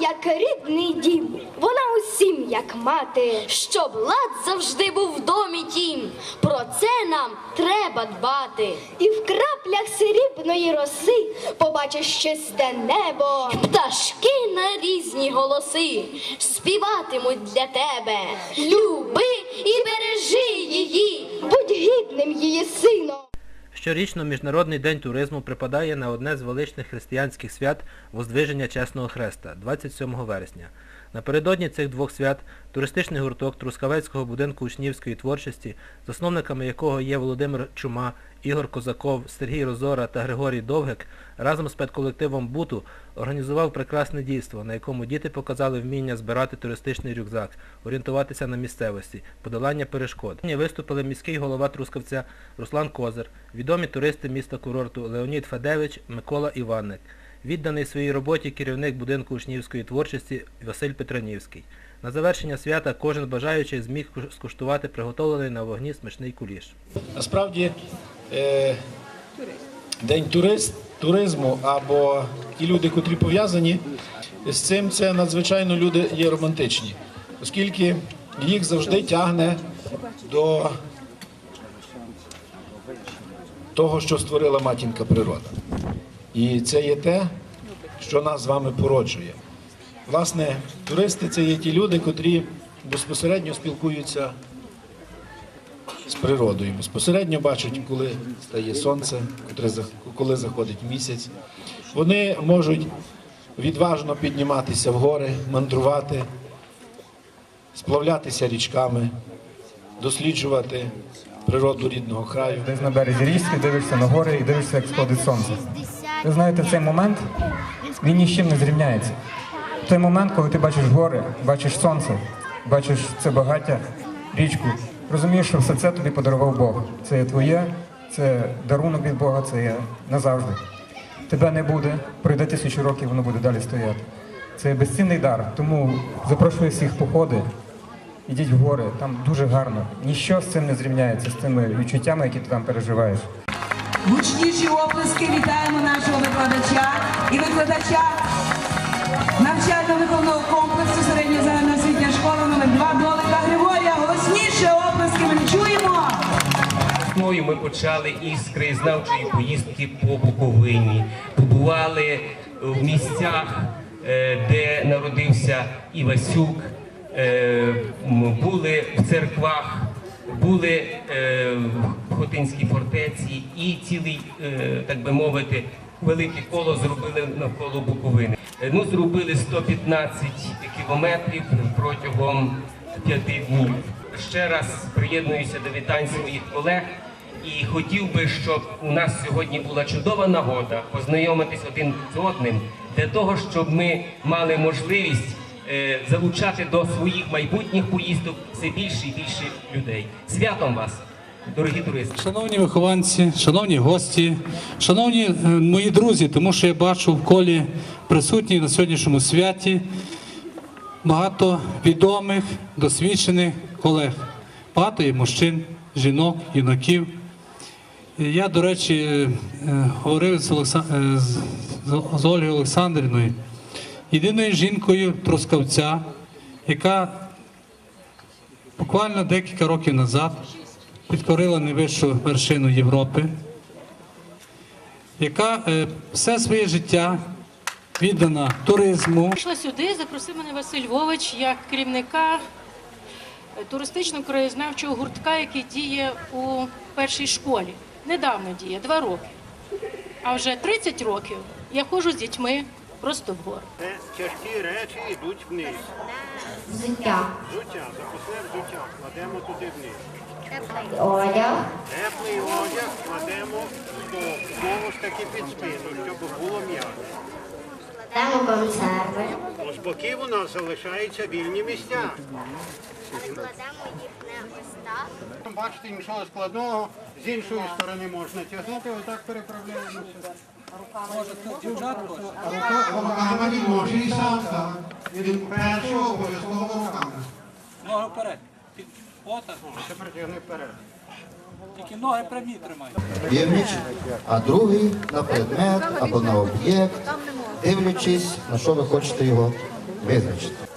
як рідний дім, вона усім як мати. Щоб лад завжди був в домі тім. Про це нам треба дбати. І в краплях срібної роси побачиш чисте небо. Пташки на різні голоси співатимуть для тебе. Люби і бережи її. Будь гідним її сином. Щорічно Міжнародний день туризму припадає на одне з величних християнських свят Воздвиження Чесного Хреста 27 вересня. Напередодні цих двох свят туристичний гурток Трускавецького будинку учнівської творчості, засновниками якого є Володимир Чума, Ігор Козаков, Сергій Розора та Григорій Довгик, разом з педколективом Буту організував прекрасне дійство, на якому діти показали вміння збирати туристичний рюкзак, орієнтуватися на місцевості, подолання перешкод. Виступили міський голова Трускавця Руслан Козир, відомі туристи міста курорту Леонід Федевич, Микола Іванник, відданий своїй роботі керівник будинку учнівської творчості Василь Петранівський. На завершення свята кожен бажаючий зміг скуштувати приготовлений на вогні смачний куліш. Насправді е, день турист, туризму або ті люди, котрі пов'язані з цим, це надзвичайно люди є романтичні, оскільки їх завжди тягне до того, що створила матінка природа. І це є те, що нас з вами породжує. Власне, туристи це є ті люди, котрі безпосередньо спілкуються з природою. Безпосередньо бачать, коли стає сонце, коли заходить місяць. Вони можуть відважно підніматися в гори, мандрувати, сплавлятися річками, досліджувати природу рідного краю. Десь на березі річки, дивишся на гори і дивишся, як сходить сонце. Ви знаєте, цей момент він ні з чим не зрівняється. Той момент, коли ти бачиш гори, бачиш сонце, бачиш це багаття, річку, розумієш, що все це тобі подарував Бог. Це є твоє, це дарунок від Бога, це є назавжди. Тебе не буде, пройде тисячу років, воно буде далі стояти. Це безцінний дар. Тому запрошую всіх походи, ідіть в гори, там дуже гарно. Ніщо з цим не зрівняється, з тими відчуттями, які ти там переживаєш. Гучніші оплески вітаємо нашого викладача і викладача навчально-виховного комплексу середня загальноосвітня школа номер 2 Долика Григорія. Голосніше оплески ми чуємо. Ми почали із краєзнавчої поїздки по Буковині. Побували в місцях, е, де народився Івасюк, е, були в церквах, були е, в Хотинській фортеці і цілий, е, так би мовити, велике коло зробили навколо Буковини. Е, Ну, зробили 115 кілометрів протягом п'яти днів. Ще раз приєднуюся до вітань своїх колег і хотів би, щоб у нас сьогодні була чудова нагода познайомитись один з одним для того, щоб ми мали можливість залучати до своїх майбутніх поїздок все більше і більше людей. Святом вас, дорогі туристи! Шановні вихованці, шановні гості, шановні е, мої друзі, тому що я бачу в колі присутніх на сьогоднішньому святі багато відомих, досвідчених колег, багато є мужчин, жінок, юнаків. Я, до речі, е, е, говорив з, Олекса- е, з- з Ольгою Олександрівною, єдиною жінкою Трускавця, яка буквально декілька років назад підкорила найвищу вершину Європи, яка е, все своє життя віддана туризму. Прийшла сюди, запросив мене Василь Вович як керівника е, туристичного краєзнавчого гуртка, який діє у першій школі. Недавно діє, два роки. А вже 30 років я ходжу з дітьми просто в гори. Це тяжкі речі йдуть вниз. Взуття, Взуття, запасне взуття, кладемо туди вниз. одяг, Теплий одяг кладемо знову, знову ж таки під спину, щоб було м'яко. кладемо консерви, З боків у нас залишаються вільні місця. кладемо їх не ось так. Бачите, нічого складного, з іншої сторони можна тягнути, отак переправляємося. Руками може і сам так. Він першого обов'язково руками. Ноги вперед. Тільки ноги прямі тримай. а другий на предмет або на об'єкт, дивлячись, на що ви хочете його визначити.